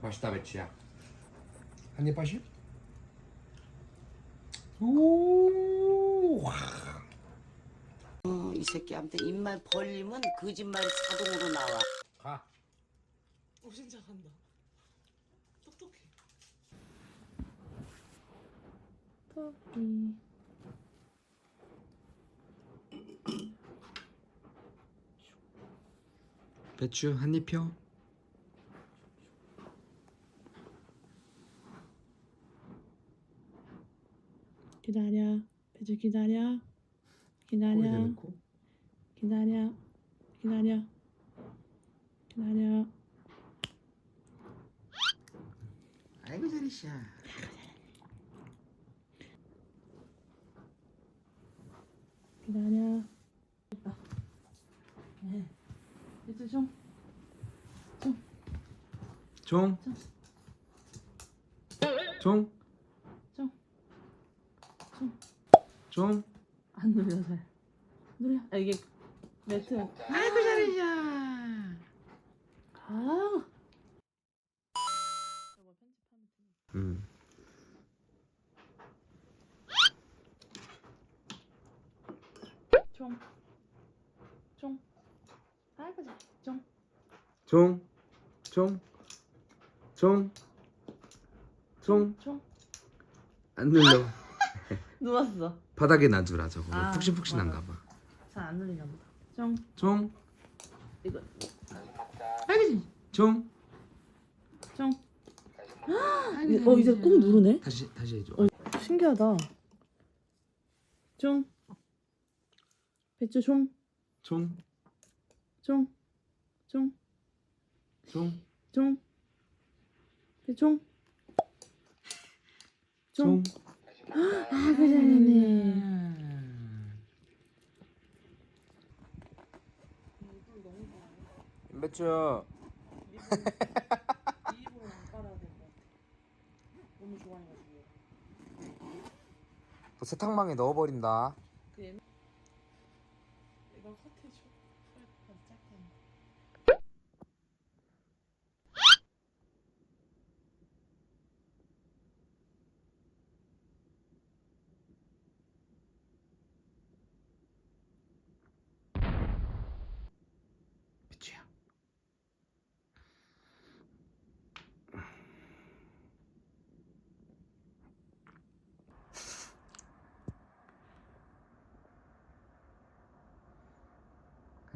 맛있다 배추야. 한입 빠시? 오. 어, 이 새끼한테 입만 벌리면 거짓말이 자동으로 나와. 가. 오 진짜 간다. 똑똑해. 토끼 배추 한입 펴. 기다려 배주 기다려 기다려. 기다려 기다려 기다려 아이고 잘했어. 기다려 됐다 네. 좀 종. 종. 좀. 좀? 안 눌려서요. 눌러. 아, 이게 매트. 아이고 잘이야. 아. 음. 종. 총. 아이고 잘. 총. 총. 총. 총. 총. 종. 안 눌러. 누웠어. 바닥에 놔두라 저거. 아, 푹신푹신한가 봐. 잘 안 눌리나 보다. 총. 종. 이거 아이고 종. 총. 어 이제 꾹 누르네. 다시 다시 해줘. 어. 신기하다. 총. 배추 총. 종. 총. 총. 종. 총. 배총. 총. 종. 아 그러네. 배추. 이입으로 안 깔아야 될 것 같아. 너무 좋아해가지고. 또 세탁망에 넣어버린다. 그 옛날 이걸 컷해줘. 프라이팬 짧게.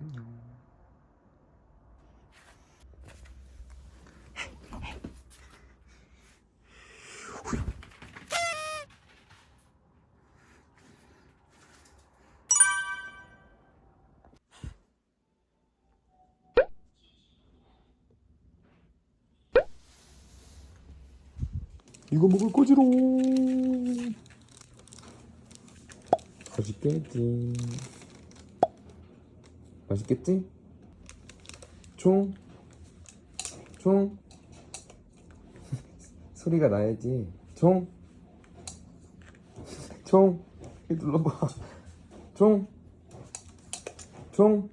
안녕. 이거 먹을 거지롱. 맛있겠지. 맛있겠지? 총. 총. 소리가 나야지. 총. 총. 이 눌러봐. 총. 총.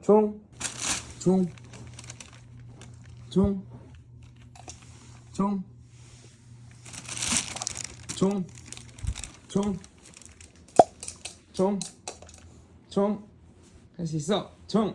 총. 총. 총. 총. 총. 총. 총. 총. 할 수 있어. 총.